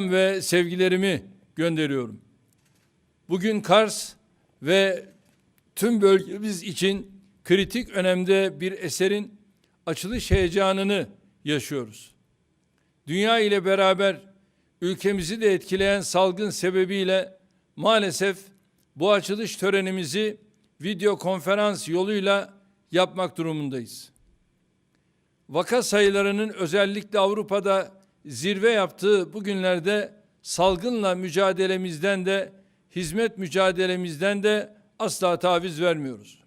ve sevgilerimi gönderiyorum. Bugün Kars ve tüm bölgemiz için kritik önemde bir eserin açılış heyecanını yaşıyoruz. Dünya ile beraber ülkemizi de etkileyen salgın sebebiyle maalesef bu açılış törenimizi video konferans yoluyla yapmak durumundayız. Vaka sayılarının özellikle Avrupa'da zirve yaptığı bu günlerde salgınla mücadelemizden de hizmet mücadelemizden de asla taviz vermiyoruz.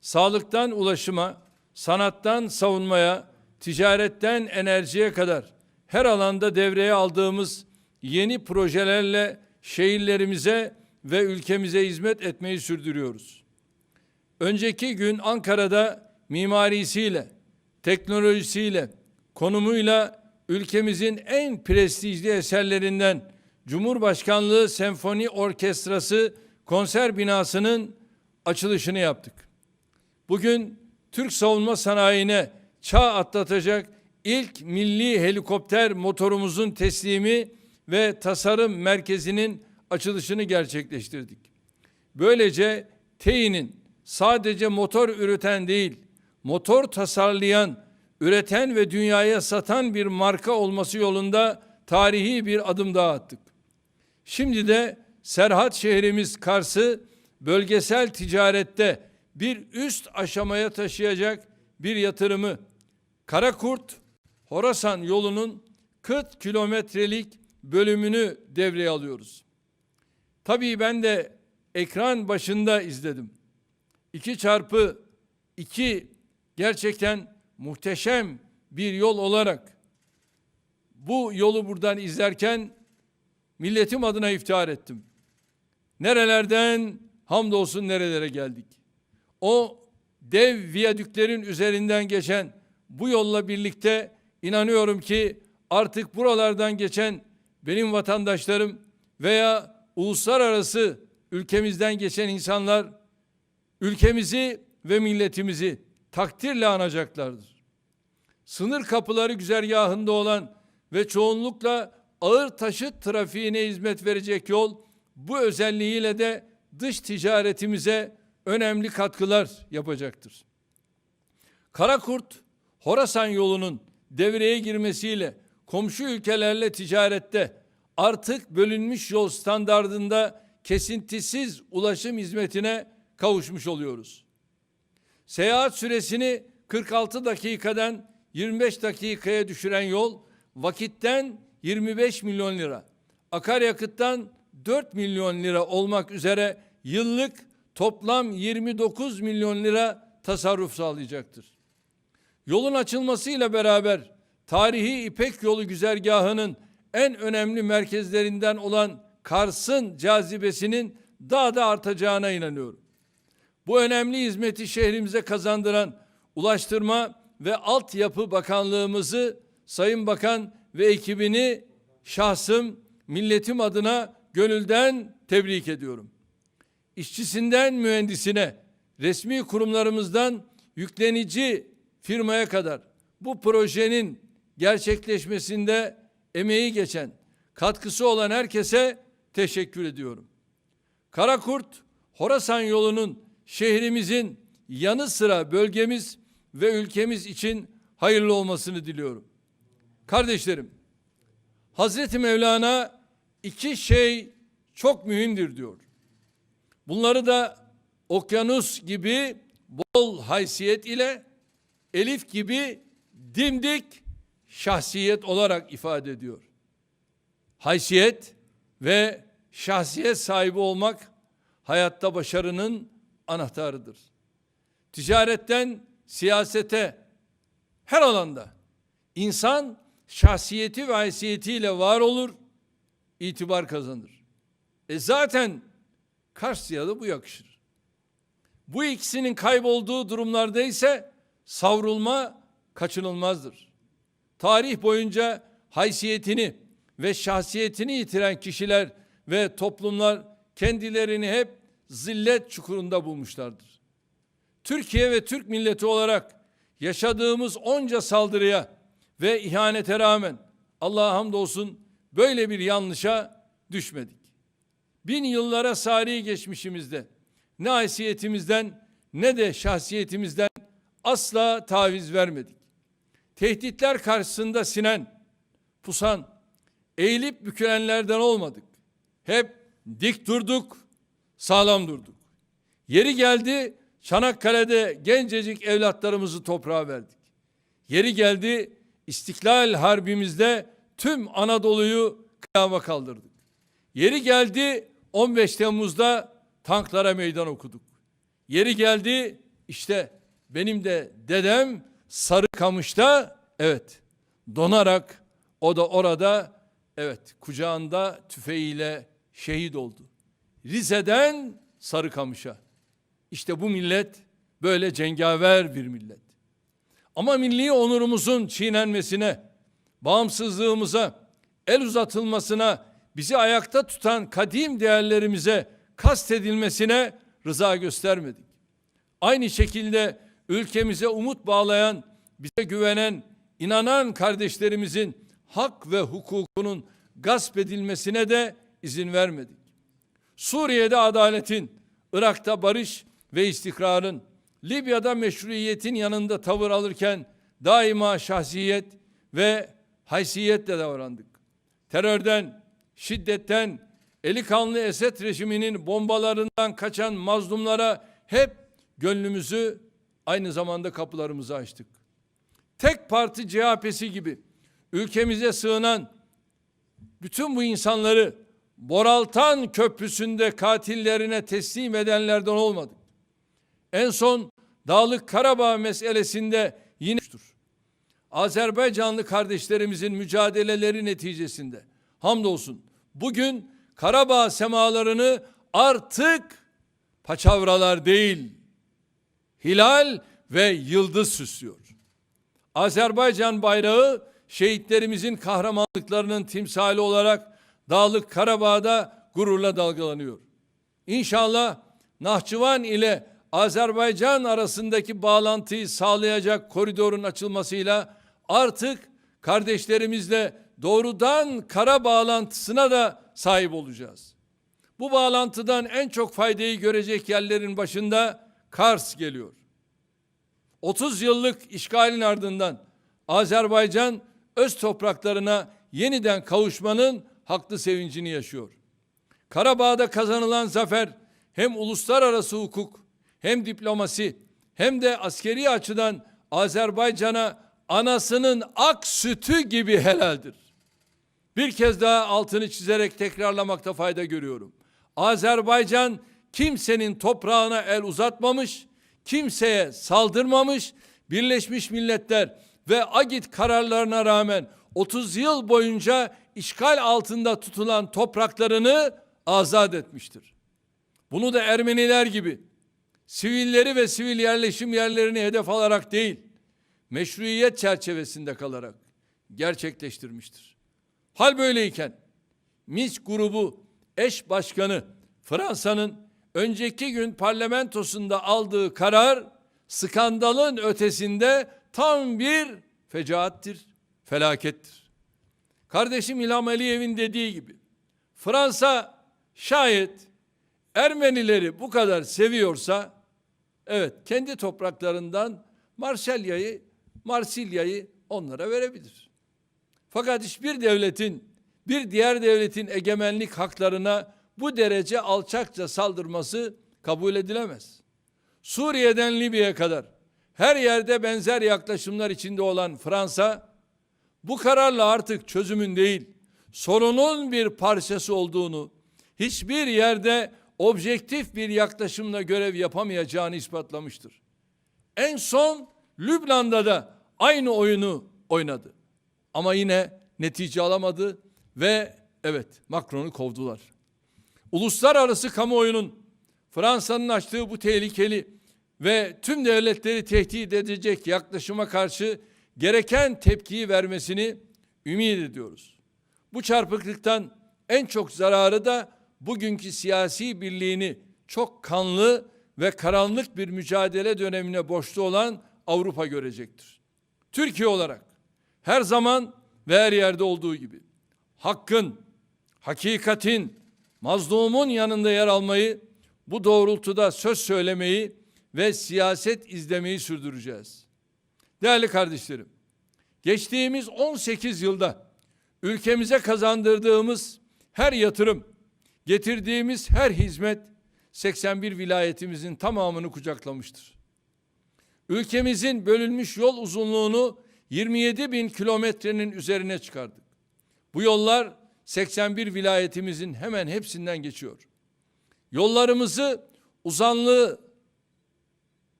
Sağlıktan ulaşıma, sanattan savunmaya, ticaretten enerjiye kadar her alanda devreye aldığımız yeni projelerle şehirlerimize ve ülkemize hizmet etmeyi sürdürüyoruz. Önceki gün Ankara'da mimarisiyle, teknolojisiyle, konumuyla ülkemizin en prestijli eserlerinden Cumhurbaşkanlığı Senfoni Orkestrası konser binasının açılışını yaptık. Bugün Türk savunma sanayine çağ atlatacak ilk milli helikopter motorumuzun teslimi ve tasarım merkezinin açılışını gerçekleştirdik. Böylece TEİ'nin sadece motor üreten değil, motor tasarlayan, üreten ve dünyaya satan bir marka olması yolunda tarihi bir adım daha attık. Şimdi de Serhat şehrimiz Kars'ı bölgesel ticarette bir üst aşamaya taşıyacak bir yatırımı Karakurt Horasan yolunun 40 kilometrelik bölümünü devreye alıyoruz. Tabii ben de ekran başında izledim. 2 çarpı 2 gerçekten muhteşem bir yol olarak bu yolu buradan izlerken milletim adına iftihar ettim. Nerelerden hamdolsun nerelere geldik. O dev viyadüklerin üzerinden geçen bu yolla birlikte inanıyorum ki artık buralardan geçen benim vatandaşlarım veya uluslararası ülkemizden geçen insanlar ülkemizi ve milletimizi takdirle anacaklardır. Sınır kapıları güzergahında olan ve çoğunlukla ağır taşıt trafiğine hizmet verecek yol bu özelliğiyle de dış ticaretimize önemli katkılar yapacaktır. Karakurt Horasan yolunun devreye girmesiyle komşu ülkelerle ticarette artık bölünmüş yol standardında kesintisiz ulaşım hizmetine kavuşmuş oluyoruz. Seyahat süresini 46 dakikadan 25 dakikaya düşüren yol vakitten 25 milyon lira, akaryakıttan 4 milyon lira olmak üzere yıllık toplam 29 milyon lira tasarruf sağlayacaktır. Yolun açılmasıyla beraber tarihi İpek Yolu güzergahının en önemli merkezlerinden olan Kars'ın cazibesinin daha da artacağına inanıyorum. Bu önemli hizmeti şehrimize kazandıran Ulaştırma ve Altyapı Bakanlığımızı Sayın Bakan ve ekibini şahsım, milletim adına gönülden tebrik ediyorum. İşçisinden mühendisine, resmi kurumlarımızdan yüklenici firmaya kadar bu projenin gerçekleşmesinde emeği geçen, katkısı olan herkese teşekkür ediyorum. Karakurt, Horasan yolunun şehrimizin yanı sıra bölgemiz ve ülkemiz için hayırlı olmasını diliyorum. Kardeşlerim, Hazreti Mevlana iki şey çok mühimdir diyor. Bunları da okyanus gibi bol haysiyet ile elif gibi dimdik şahsiyet olarak ifade ediyor. Haysiyet ve şahsiyet sahibi olmak hayatta başarının anahtarıdır. Ticaretten siyasete her alanda insan şahsiyeti ve haysiyetiyle var olur, itibar kazanır. E zaten Kars'ya da bu yakışır. Bu ikisinin kaybolduğu durumlarda ise savrulma kaçınılmazdır. Tarih boyunca haysiyetini ve şahsiyetini yitiren kişiler ve toplumlar kendilerini hep zillet çukurunda bulmuşlardır. Türkiye ve Türk milleti olarak yaşadığımız onca saldırıya ve ihanete rağmen Allah'a hamdolsun böyle bir yanlışa düşmedik. Bin yıllara sari geçmişimizde ne haysiyetimizden ne de şahsiyetimizden asla taviz vermedik. Tehditler karşısında sinen, pusan, eğilip bükülenlerden olmadık. Hep dik durduk, sağlam durduk. Yeri geldi Çanakkale'de gencecik evlatlarımızı toprağa verdik. Yeri geldi İstiklal Harbimizde tüm Anadolu'yu kıyama kaldırdık. Yeri geldi 15 Temmuz'da tanklara meydan okuduk. Yeri geldi işte benim de dedem Sarıkamış'ta evet donarak o da orada evet kucağında tüfeğiyle şehit oldu. Rize'den Sarıkamış'a. İşte bu millet böyle cengaver bir millet. Ama milli onurumuzun çiğnenmesine, bağımsızlığımıza, el uzatılmasına, bizi ayakta tutan kadim değerlerimize kastedilmesine rıza göstermedik. Aynı şekilde ülkemize umut bağlayan, bize güvenen, inanan kardeşlerimizin hak ve hukukunun gasp edilmesine de izin vermedik. Suriye'de adaletin, Irak'ta barış ve istikrarın, Libya'da meşruiyetin yanında tavır alırken daima şahsiyet ve haysiyetle davrandık. Terörden, şiddetten, eli kanlı Esed rejiminin bombalarından kaçan mazlumlara hep gönlümüzü aynı zamanda kapılarımızı açtık. Tek parti CHP'si gibi ülkemize sığınan bütün bu insanları Boraltan Köprüsü'nde katillerine teslim edenlerden olmadık. En son Dağlık Karabağ meselesinde yine Azerbaycanlı kardeşlerimizin mücadeleleri neticesinde hamdolsun bugün Karabağ semalarını artık paçavralar değil hilal ve yıldız süslüyor. Azerbaycan bayrağı şehitlerimizin kahramanlıklarının timsali olarak Dağlık Karabağ'da gururla dalgalanıyor. İnşallah Nahçıvan ile Azerbaycan arasındaki bağlantıyı sağlayacak koridorun açılmasıyla artık kardeşlerimizle doğrudan kara bağlantısına da sahip olacağız. Bu bağlantıdan en çok faydayı görecek yerlerin başında Kars geliyor. 30 yıllık işgalin ardından Azerbaycan öz topraklarına yeniden kavuşmanın haklı sevincini yaşıyor. Karabağ'da kazanılan zafer hem uluslararası hukuk hem diplomasi hem de askeri açıdan Azerbaycan'a anasının ak sütü gibi helaldir. Bir kez daha altını çizerek tekrarlamakta fayda görüyorum. Azerbaycan kimsenin toprağına el uzatmamış, kimseye saldırmamış, Birleşmiş Milletler ve Agit kararlarına rağmen 30 yıl boyunca işgal altında tutulan topraklarını azat etmiştir. Bunu da Ermeniler gibi sivilleri ve sivil yerleşim yerlerini hedef alarak değil, meşruiyet çerçevesinde kalarak gerçekleştirmiştir. Hal böyleyken MIS grubu eş başkanı Fransa'nın önceki gün parlamentosunda aldığı karar skandalın ötesinde tam bir fecaattir, felakettir. Kardeşim İlham Aliyev'in dediği gibi Fransa şayet Ermenileri bu kadar seviyorsa evet kendi topraklarından Marselya'yı Marsilya'yı onlara verebilir. Fakat hiçbir devletin bir diğer devletin egemenlik haklarına bu derece alçakça saldırması kabul edilemez. Suriye'den Libya'ya kadar her yerde benzer yaklaşımlar içinde olan Fransa bu kararla artık çözümün değil sorunun bir parçası olduğunu hiçbir yerde objektif bir yaklaşımla görev yapamayacağını ispatlamıştır. En son Lübnan'da da aynı oyunu oynadı. Ama yine netice alamadı ve evet Macron'u kovdular. Uluslararası kamuoyunun Fransa'nın açtığı bu tehlikeli ve tüm devletleri tehdit edecek yaklaşıma karşı gereken tepkiyi vermesini ümit ediyoruz. Bu çarpıklıktan en çok zararı da bugünkü siyasi birliğini çok kanlı ve karanlık bir mücadele dönemine borçlu olan Avrupa görecektir. Türkiye olarak her zaman ve her yerde olduğu gibi hakkın, hakikatin, mazlumun yanında yer almayı, bu doğrultuda söz söylemeyi ve siyaset izlemeyi sürdüreceğiz. Değerli kardeşlerim, geçtiğimiz 18 yılda ülkemize kazandırdığımız her yatırım, getirdiğimiz her hizmet 81 vilayetimizin tamamını kucaklamıştır. Ülkemizin bölünmüş yol uzunluğunu 27 bin kilometrenin üzerine çıkardık. Bu yollar 81 vilayetimizin hemen hepsinden geçiyor. Yollarımızı uzanlığı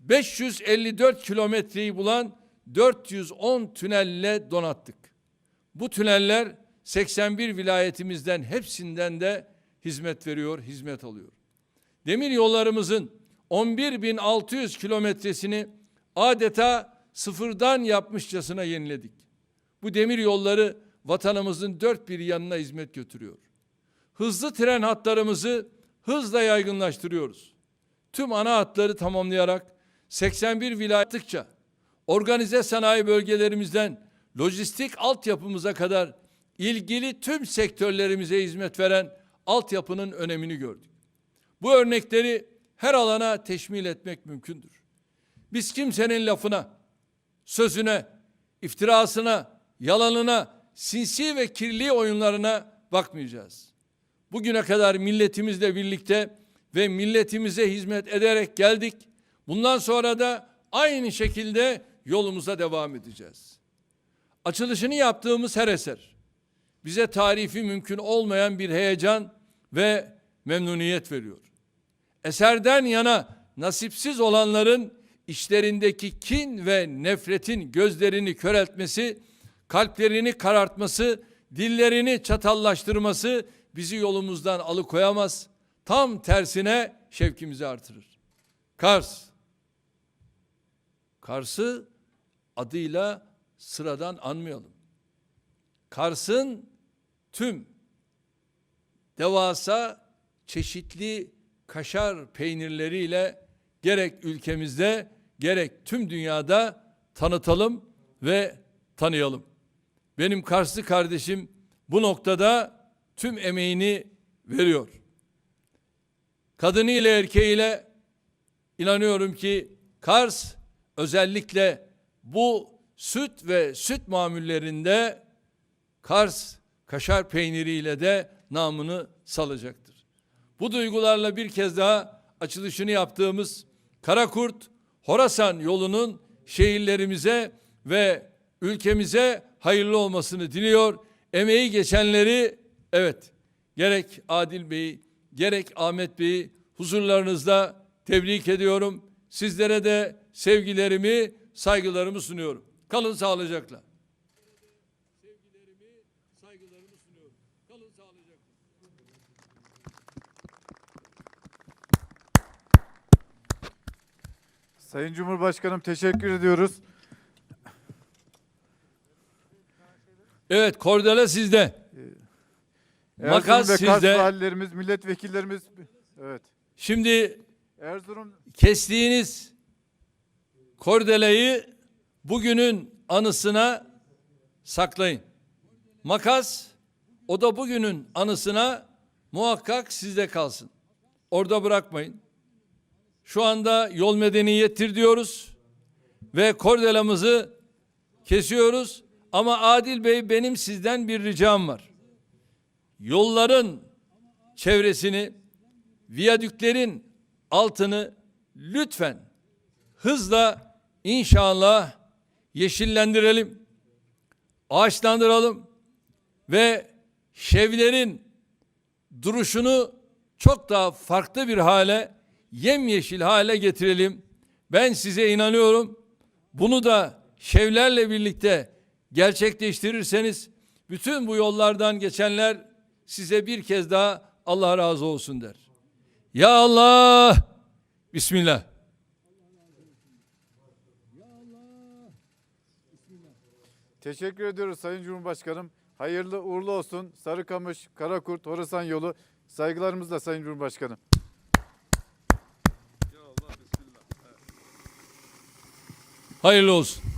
554 kilometreyi bulan 410 tünelle donattık. Bu tüneller 81 vilayetimizden hepsinden de hizmet veriyor, hizmet alıyor. Demir yollarımızın 11.600 kilometresini adeta sıfırdan yapmışçasına yeniledik. Bu demir yolları vatanımızın dört bir yanına hizmet götürüyor. Hızlı tren hatlarımızı hızla yaygınlaştırıyoruz. Tüm ana hatları tamamlayarak 81 vilayetlikçe organize sanayi bölgelerimizden lojistik altyapımıza kadar ilgili tüm sektörlerimize hizmet veren altyapının önemini gördük. Bu örnekleri her alana teşmil etmek mümkündür. Biz kimsenin lafına, sözüne, iftirasına, yalanına, sinsi ve kirli oyunlarına bakmayacağız. Bugüne kadar milletimizle birlikte ve milletimize hizmet ederek geldik. Bundan sonra da aynı şekilde yolumuza devam edeceğiz. Açılışını yaptığımız her eser bize tarifi mümkün olmayan bir heyecan ve memnuniyet veriyor. Eserden yana nasipsiz olanların içlerindeki kin ve nefretin gözlerini köreltmesi, kalplerini karartması, dillerini çatallaştırması bizi yolumuzdan alıkoyamaz. Tam tersine şevkimizi artırır. Kars. Kars'ı adıyla sıradan anmayalım. Kars'ın tüm devasa çeşitli kaşar peynirleriyle gerek ülkemizde gerek tüm dünyada tanıtalım ve tanıyalım. Benim Karslı kardeşim bu noktada tüm emeğini veriyor. Kadınıyla erkeğiyle inanıyorum ki Kars özellikle bu süt ve süt mamullerinde Kars kaşar peyniriyle de namını salacaktır. Bu duygularla bir kez daha açılışını yaptığımız Karakurt Horasan yolunun şehirlerimize ve ülkemize hayırlı olmasını diliyor. Emeği geçenleri evet gerek Adil Bey'i gerek Ahmet Bey'i huzurlarınızda tebrik ediyorum. Sizlere de sevgilerimi, saygılarımı sunuyorum. Kalın sağlıcakla. Sevgilerimi, saygılarımı sunuyorum. Kalın sağlıcakla. Sayın Cumhurbaşkanım teşekkür ediyoruz. Evet, kordele sizde. Makas Erzurum ve Kars sizde. valilerimiz, milletvekillerimiz evet. Şimdi Erzurum kestiğiniz kordeleyi bugünün anısına saklayın. Makas o da bugünün anısına muhakkak sizde kalsın. Orada bırakmayın. Şu anda yol medeniyettir diyoruz ve kordelamızı kesiyoruz. Ama Adil Bey benim sizden bir ricam var. Yolların çevresini, viyadüklerin altını lütfen hızla inşallah yeşillendirelim, ağaçlandıralım ve şevlerin duruşunu çok daha farklı bir hale, yemyeşil hale getirelim. Ben size inanıyorum. Bunu da şevlerle birlikte gerçekleştirirseniz bütün bu yollardan geçenler size bir kez daha Allah razı olsun der. Ya Allah! Bismillah. Teşekkür ediyoruz Sayın Cumhurbaşkanım. Hayırlı uğurlu olsun. Sarıkamış, Karakurt, Horasan yolu. Saygılarımızla Sayın Cumhurbaşkanım. Hayırlı olsun.